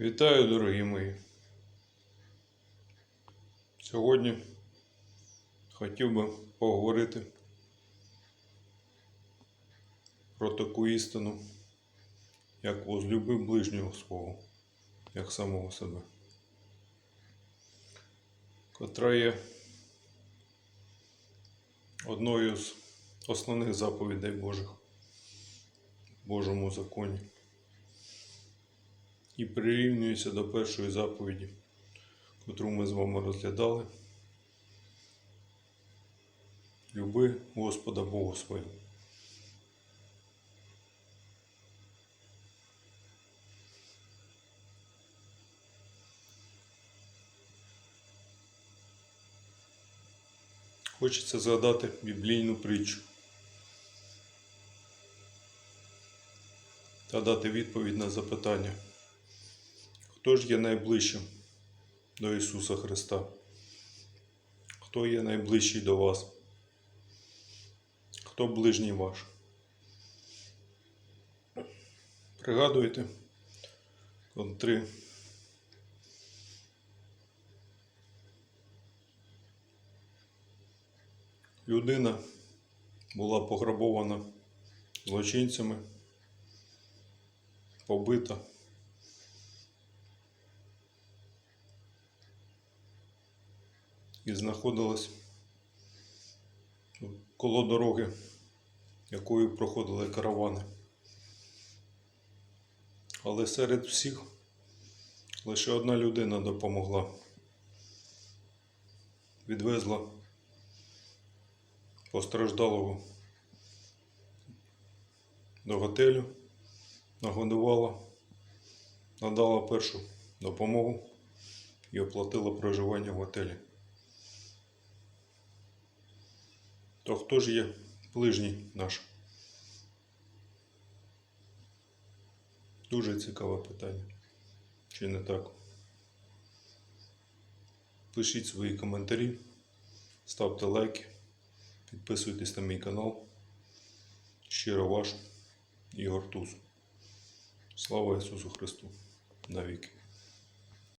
Вітаю, дорогі мої. Сьогодні хотів би поговорити про таку істину, як возлюби ближнього свого, як самого себе, котра є одною з основних заповідей Божих в Божому законі і прирівнюється до першої заповіді, котру ми з вами розглядали. Люби Господа Бога свого. Хочеться згадати біблійну притчу та дати відповідь на запитання. Хто ж є найближчим до Ісуса Христа? Хто є найближчий до вас? Хто ближній ваш? Пригадуєте, коли людина була пограбована злочинцями, побита. І знаходилась коло дороги, якою проходили каравани. Але серед всіх лише одна людина допомогла. Відвезла постраждалого до готелю, нагодувала, надала першу допомогу і оплатила проживання в готелі. То хто ж є ближній наш? Дуже цікаве питання. Чи не так? Пишіть свої коментарі, ставте лайки, підписуйтесь на мій канал. Щиро ваш Ігор Туз. Слава Ісусу Христу! Навіки!